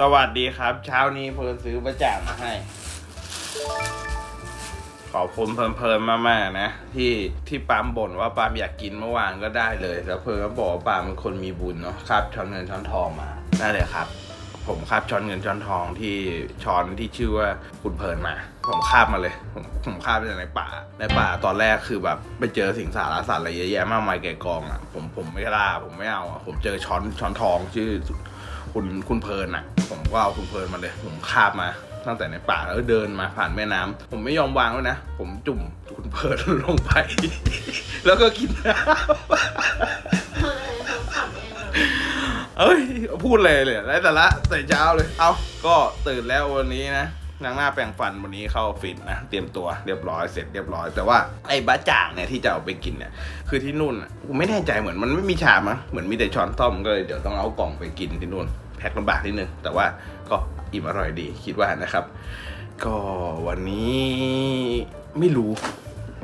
สวัสดีครับ เช้านี้เพลินซื้อประจ่างมาให้ ขอบคุณเพลินๆมากๆนะ ที่ที่ปามบ่นว่าปามอยากกินเมื่อวานก็ได้เลย แล้วเพลินก็บอกว่าปามเป็นคนมีบุญเนาะครับช้อนเงินช้อนทองมาได้เลยครับ ผมคาบช้อนเงินช้อนทองที่ช้อนที่ชื่อว่าคุณเพลินมา ผมคาบมาเลย ผมผมคาบมาจากในป่า ในป่าตอนแรกคือแบบไปเจอสิ่งสารสัตว์อะไรเยอะแยะมากมายแก่กองอะผมผมไม่กล้าผมไม่เอาอะผมเจอช้อนช้อนทองชื่อ คุณคุณเพลินอะผมก็เอาคุณเพลินมาเลย ผมคาบมาตั้งแต่ในป่าแล้วเดินมาผ่านแม่น้ำผมไม่ยอมวางไว้นะ ผมจุ่มคุณเพลินลงไป แล้วก็กินน้ำเอ้ย พูดเลยเลยไร้แต่ละแต่เช้าเลย เอาก็ตื่นแล้ววันนี้นะนางหน้าแปรงฟันวันนี้เข้าออฟฟิศนะเตรียมตัวเรียบร้อยเสร็จเรียบร้อย แต่ว่าไอ้บะจ่างเนี่ยที่จะเอาไปกินเนี่ยคือที่นู่นกูไม่แน่ใจเหมือนมันไม่มีชามมั้งเหมือนมีแต่ช้อนต้อมก็เลยเดี๋ยวต้องเอากล่องไปกินที่นู่น แพ็คลำบากนิดนึง แต่ว่าก็อิ่มอร่อยดีคิดว่านะครับ ก็วันนี้ไม่รู้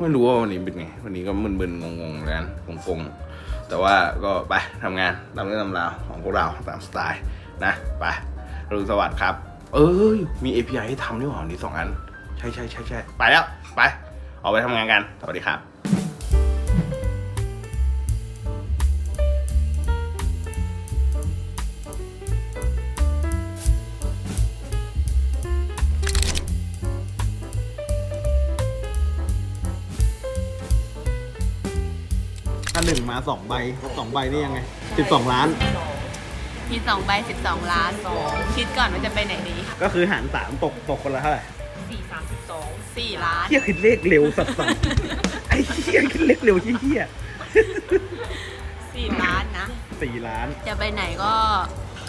ไม่รู้ว่าวันนี้เป็นไง วันนี้ก็มึนๆงงๆแล้วกันงงๆ แต่ว่าก็ไปทำงานตามเรื่องตามราวของพวกเราตามสไตล์นะไปรุณสวัสดิ์ครับ เอ้ยมี API ให้ทำด้วยหรอนี่สองอัน ใช่ใช่ใช่ใช่ไปแล้ว ไปออกไปทำงานกัน สวัสดีครับ หนึ่งมาสองใบสองใบนี่ยังไงสิบสองล้าน มีสองใบสิบสองล้าน คิดก่อนว่าจะไปไหนดีก็คือหารสามตกตกคนละเท่าไหร่สี่สามสิบสองสี่ล้าน เฮียคิดเลขเร็วสัสสัสไอ้เฮียคิดเลขเร็วเฮียสี่ล้านนะสี่ล้าน จะไปไหนก็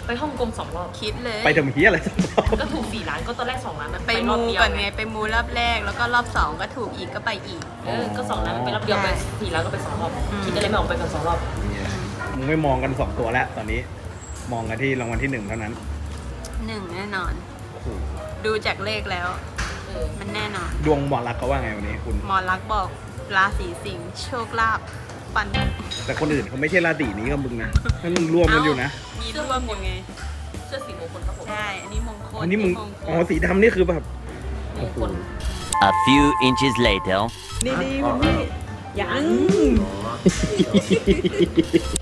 ไปฮ่องกงสองรอบ คิดเลยไปทำเฮียอะไรสักรอบก็ถูกสี่ล้านก็ตอนแรกสองล้านมันไปรอมูบเดียวก่อนไงไปมูรอบแรกแล้วก็รอบสองก็ถูกอีกก็ไปอีก เออก็สองล้านมันไปรอบเดียวไปสี่ล้านก็ไปสองรอบ อืม คิดอะไรไม่ออกไปกันสองรอบมึงไม่มองกันสองตัวแล้วตอนนี้ มองกันที่รางวัลที่หนึ่งเท่านั้นหนึ่งแน่นอน โอ้โหดูจากเลขแล้ว เออมันแน่นอน ดวงหมอรักษณ์เขาว่าไงวันนี้คุณ หมอรักษณ์บอกราศีสิงห์โชคลาภ ปันแต่คนอื่นเขาไม่ใช่ราศีนี้กับมึงนะนั่นมึงรวมกันอยู่นะ มีร่วมอยู่ไงเสื้อสีมงคลครับผมใช่อันนี้มงคลอันนี้มึงมงคอ๋อลสีดำนี่คือแบบ มงคล A few inches later, นี่ดีคุณพี่ยัง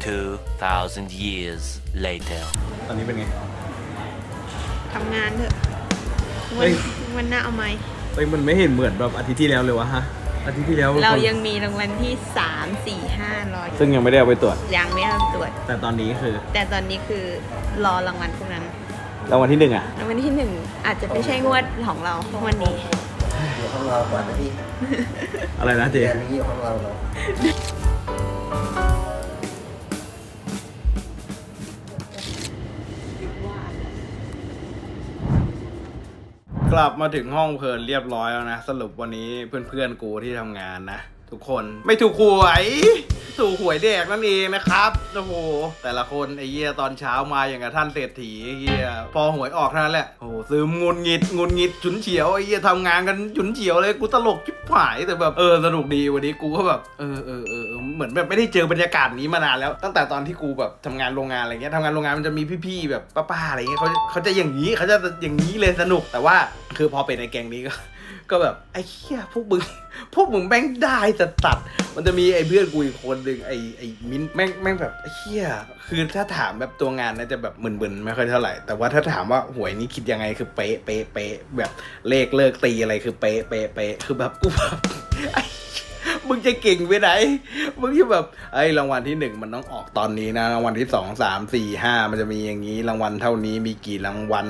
2,000 years later. ตอนนี้เป็นไง ทำงานเถอะเฮ้วันยวันหน้าเอาไหม เฮ้ยมันไม่เห็นเหมือนแบบอาทิตย์ที่แล้วเลยวะฮะ อาทิตย์ที่แล้วเรายังมีรางวัลที่สามสี่ห้ารออยู่ซึ่งยังไม่ได้เอาไปตรวจ ยังไม่เอาตรวจ แต่ตอนนี้คือ แต่ตอนนี้คือรอรางวัลพวกนั้นรางวัลที่หนึ่งอะรางวัลที่หนึ่งอาจจะไม่ใช่งวดของเราวันนี้อยู่ของเราก่อนนะพี่ อะไรนะเจเดือนนี้อยู่ของเราเหรอ กลับมาถึงห้องเพลินเรียบร้อยแล้วนะ สรุปวันนี้เพื่อนๆกูที่ทำงานนะ ทุกคนไม่ถูกหวย ถูกหวยแดกนั่นเองนะครับโอ้โหแต่ละคนไอ้เหี้ยตอนเช้ามาอย่างกับท่านเศรษฐีไอ้เหี้ยพอหวยออกเท่านั้นแหละโอ้โหซื้องุนงิดงุนงิดฉุนเฉียวไอ้เหี้ยทำงานกันฉุนเฉียวเลยกูตลกชิบหายแต่แบบเออสนุกดีวันนี้กูก็แบบเออเออเออเออเหมือนแบบไม่ได้เจอบรรยากาศนี้มานานแล้ว ตั้งแต่ตอนที่กูแบบทำงานโรงงานอะไรเงี้ยทำงานโรงงานมันจะมีพี่ๆแบบป้าๆอะไรเงี้ยเขาเขาจะอย่างนี้เขาจะอย่างนี้เลยสนุกแต่ว่าคือพอเป็นในแกงนี้ก็ ก็แบบไอ้เหี้ยพวกมึงพวกมึงแม่งได้จะตัด มันจะมีไอ้เพื่อนกูอีกคนหนึ่งไอ้ไอ้มิ้นแม่งแม่งแบบไอ้เหี้ยคือถ้าถามแบบตัวงานน่าจะแบบมึนๆไม่ค่อยเท่าไหร่ แต่ว่าถ้าถามว่าหวยนี้คิดยังไงคือเป๊ะเป๊ะเป๊ะแบบเลขเลิกตีอะไรคือเป๊ะเป๊ะเป๊ะคือแบบกูแบบไอ้มึงจะเก่งไปไหน มึงจะแบบไอ้รางวัลที่หนึ่งมันต้องออกตอนนี้นะ รางวัลที่สองสามสี่ห้ามันจะมีอย่างนี้ รางวัลเท่านี้มีกี่รางวัล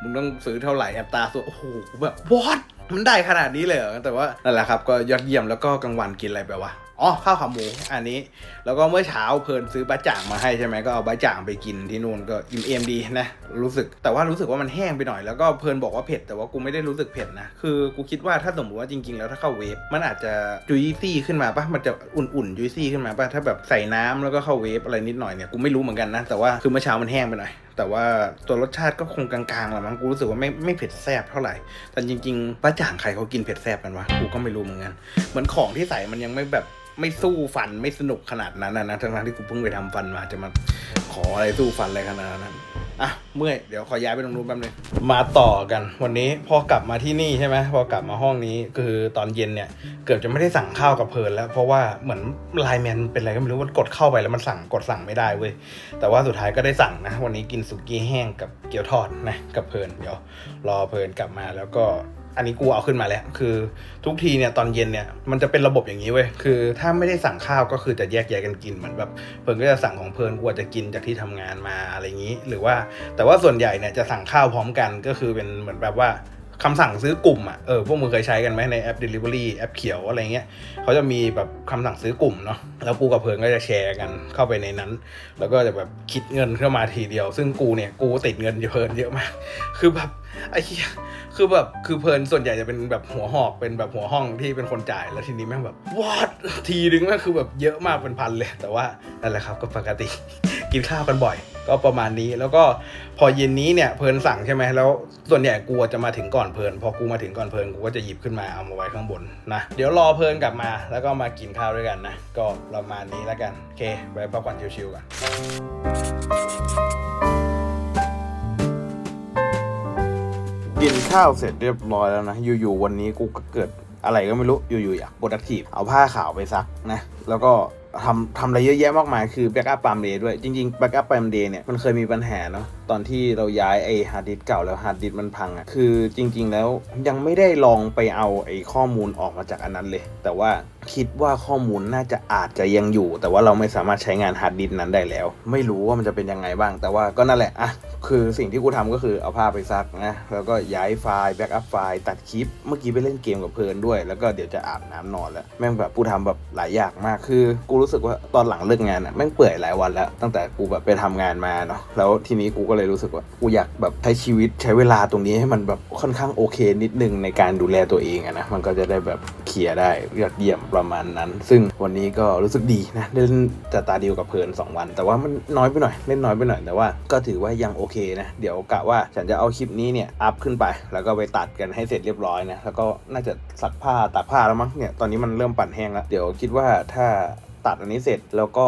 มึงต้องซื้อเท่าไหร่อัตราส่วนโอ้โหกูแบบวอต มันได้ขนาดนี้เลยเหรอแต่ว่านั่นแหละครับก็ยอดเยี่ยมแล้วก็กลางวันกินอะไรไปวะอ๋อข้าวขาหมูอันนี้ แล้วก็เมื่อเช้าเพลินซื้อบะจ่างมาให้ใช่ไหมก็เอาบะจ่างไปกินที่นู่นก็อิ่มเอมดีนะรู้สึกแต่ว่ารู้สึกว่ามันแห้งไปหน่อยแล้วก็เพลินบอกว่าเผ็ดแต่ว่ากูไม่ได้รู้สึกเผ็ดนะคือกูคิดว่าถ้าสมมติว่าจริง ๆ แล้วถ้าเข้าเวฟมันอาจจะจุยซี่ขึ้นมาปะมันจะอุ่นๆจุยซี่ขึ้นมาปะถ้าแบบใส่น้ำแล้วก็เข้าเวฟอะไรนิดหน่อยเนี่ยกูไม่รู้เหมือนกันนะแต่ว่าคือเมื่อเช้ามันแห้งไปหน่อยแต่ว่าตัวรสชาติก็คงกลางๆแหละมั้งกูรู้สึกว่าไม่ไม่เผ็ดแซ่บเท่าไหร่ แต่จริงๆป้าจ่างใครเขากินเผ็ดแซ่บกันวะกูก็ไม่รู้เหมือนกัน เหมือนของที่ใส่มันยังไม่แบบไม่สู้ฟันไม่สนุกขนาดนั้นนะนะทั้งที่กูเพิ่งไปทำฟันมาจะมาขออะไรสู้ฟันอะไรขนาดนั้นอะเมื่อยเดี๋ยวขอย้ายไปตรงนู้นแป๊บนึงมาต่อกัน วันนี้พอกลับมาที่นี่ใช่ไหมพอกลับมาห้องนี้คือตอนเย็นเนี่ย เกือบจะไม่ได้สั่งข้าวกับเพลินแล้ว เพราะว่าเหมือนไลน์แมนเป็นอะไรก็ไม่รู้มันกดเข้าไปแล้วมันสั่งกดสั่งไม่ได้เว้ยแต่ว่าสุดท้ายก็ได้สั่งนะ วันนี้กินสุกี้แห้งกับเกี๊ยวทอดนะกับเพลินเดี๋ยวรอเพลินกลับมาแล้วก็ อันนี้กูเอาขึ้นมาแล้ว คือทุกทีเนี่ยตอนเย็นเนี่ยมันจะเป็นระบบอย่างนี้เว้ยคือ ถ้าไม่ได้สั่งข้าวก็คือจะแยกแยกกันกินเหมือนแบบเพิ่นก็จะสั่งของเพิ่นกูจจะกินจากที่ทำงานมาอะไรอย่างนี้ หรือว่าแต่ว่าส่วนใหญ่เนี่ยจะสั่งข้าวพร้อมกันก็คือเป็นเหมือนแบบว่า คำสั่งซื้อกลุ่มอะ เออ พวกมึงเคยใช้กันไหมในแอป Delivery แอปเขียวอะไรเงี้ยเขาจะมีแบบคำสั่งซื้อกลุ่มเนาะ แล้วกูกับเพิร์นก็จะแชร์กันเข้าไปในนั้น แล้วก็จะแบบคิดเงินเข้ามาทีเดียว ซึ่งกูเนี่ยกูติดเงินเพิร์นเยอะมาก คือแบบไอ้เหี้ยคือแบบคือเพลินส่วนใหญ่จะเป็นแบบหัวหอกเป็นแบบหัวห้องที่เป็นคนจ่ายแล้วทีนี้แม่งแบบวอดทีนึงแม่งคือแบบเยอะมากเป็นพันเลย แต่ว่านั่นแหละครับก็ปกติ กินข้าวกันบ่อย ก็ประมาณนี้แล้วก็พอเย็นนี้เนี่ยเพลินสั่งใช่ไหมแล้วส่วนใหญ่กูจะมาถึงก่อนเพลิน พอกูมาถึงก่อนเพลินกูก็จะหยิบขึ้นมาเอามาไว้ข้างบนนะเดี๋ยวรอเพลินกลับมา แล้วก็มากินข้าวด้วยกันนะก็ประมาณนี้แล้วกันโอเคไว้พักผ่อนชิวๆกัน กินข้าวเสร็จเรียบร้อยแล้วนะอยู่ๆวันนี้กูก็เกิดอะไรก็ไม่รู้อยู่ๆอยากโปรดักทีฟเอาผ้าขาวไปซักนะแล้วก็ ทำทำอะไรเยอะแยะมากมายคือแบ็กอัพปามเดย์ด้วยจริงๆแบ็กอัพปามเดย์เนี่ยมันเคยมีปัญหาเนาะตอนที่เราย้ายไอ้ฮาร์ดดิสก์เก่าแล้วฮาร์ดดิสก์มันพังอะ่ะคือจริง ๆ แล้วยังไม่ได้ลองไปเอาไอ้ข้อมูลออกมาจากอันนั้นเลย แต่ว่า คิดว่าข้อมูลน่าจะอาจจะยังอยู่ แต่ว่าเราไม่สามารถใช้งานฮาร์ดดิสนั้นได้แล้ว ไม่รู้ว่ามันจะเป็นยังไงบ้าง แต่ว่าก็นั่นแหละอะคือสิ่งที่กูทำก็คือเอาผ้าไปซักนะแล้วก็ย้ายไฟล์แบ็กอัพไฟล์ตัดคลิป เมื่อกี้ไปเล่นเกมกับเพลินด้วย แล้วก็เดี๋ยวจะอาบน้ำนอนแล้วแม่งแบบกูทำแบบหลายอย่างมากคือ กูรู้สึกว่าตอนหลังเลิกงานอะแม่งเปื่อยหลายวันแล้ว ตั้งแต่กูแบบไปทำงานมาเนาะแล้วทีนี้กูก็เลยรู้สึกว่ากูอยากแบบใช้ชีวิตใช้เวลาตรงนี้ให้มันแบบค่อนข้างโอเค นิดนึงในการดูแลตัวเองอะนะมันก็จะได้แบบเคลียร์ได้ยอดเยี่ยมประมาณนั้น ซึ่งวันนี้ก็รู้สึกดีนะได้เล่นจัตาเดียวกับเพลิน2 วัน แต่ว่ามันน้อยไปหน่อยเล่นน้อยไปหน่อยแต่ว่าก็ถือว่ายังโอเคนะเดี๋ยวกะว่าฉันจะเอาคลิปนี้เนี่ยอัพขึ้นไป แล้วก็ไปตัดกันให้เสร็จเรียบร้อยนะแล้วก็น่าจะซักผ้าตากผ้าแล้วมั้งเนี่ยตอนนี้มันเริ่มปั่นแห้งแล้วเดี๋ยวคิดว่าถ้าตัดอันนี้เสร็จแล้วก็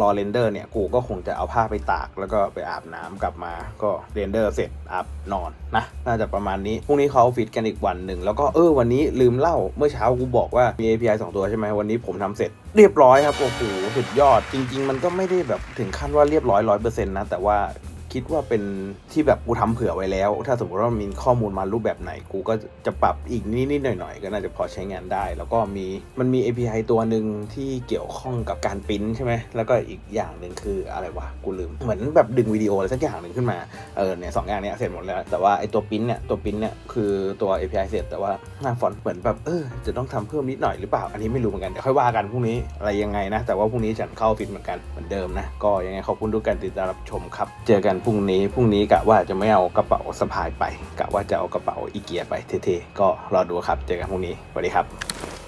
รอเรนเดอร์เนี่ยกูก็คงจะเอาผ้าไปตากแล้วก็ไปอาบน้ำกลับมาก็เรนเดอร์เสร็จอาบนอนนะน่าจะประมาณนี้พรุ่งนี้เขาฟิตกันอีกวันหนึ่งแล้วก็เออวันนี้ลืมเล่าเมื่อเช้ากูบอกว่ามี API 2 ตัวใช่ไหมวันนี้ผมทำเสร็จเรียบร้อยครับโอ้โหสุดยอดจริง ๆ มันก็ไม่ได้แบบถึงขั้นว่าเรียบร้อยร้อยเปอร์เซ็นต์นะแต่ว่า คิดว่าเป็นที่แบบกูทำเผื่อไว้แล้ว ถ้าสมมติว่ามีข้อมูลมารูปแบบไหน กูก็จะปรับอีกนิดๆหน่อยๆ ก็น่าจะพอใช้งานได้ แล้วก็มีมันมี API ตัวหนึ่งที่เกี่ยวข้องกับการปริ้นใช่ไหมแล้วก็อีกอย่างหนึ่งคืออะไรวะกูลืม เหมือนแบบดึงวิดีโออะไรสักอย่างหนึ่งขึ้นมาเออเนี่ยสองอย่างเนี้ยเสร็จหมดแล้วแต่ว่าไอตัวปริ้นเนี่ยตัวปริ้นเนี่ยคือตัว API เสร็จแต่ว่าหน้าฟอนต์เหมือนแบบเออจะต้องทำเพิ่มนิดหน่อยหรือเปล่าอันนี้ไม่รู้เหมือนกันเดี๋ยวค่อยว่ากันพรุ่งนี้อะไรยังไงนะแต่ว่าพรุ่งนี้ฉันเข้าฟิตเหมือนกันเหมือนเดิมนะก็ยังไงขอบคุณทุกการติดตามรับชมครับ เจอกันพรุ่งนี้พรุ่งนี้กะว่าจะไม่เอากระเป๋าสะพายไปกะว่าจะเอากระเป๋าอีเกียไปเท่ๆก็รอดูครับเจอกันพรุ่งนี้สวัสดีครับ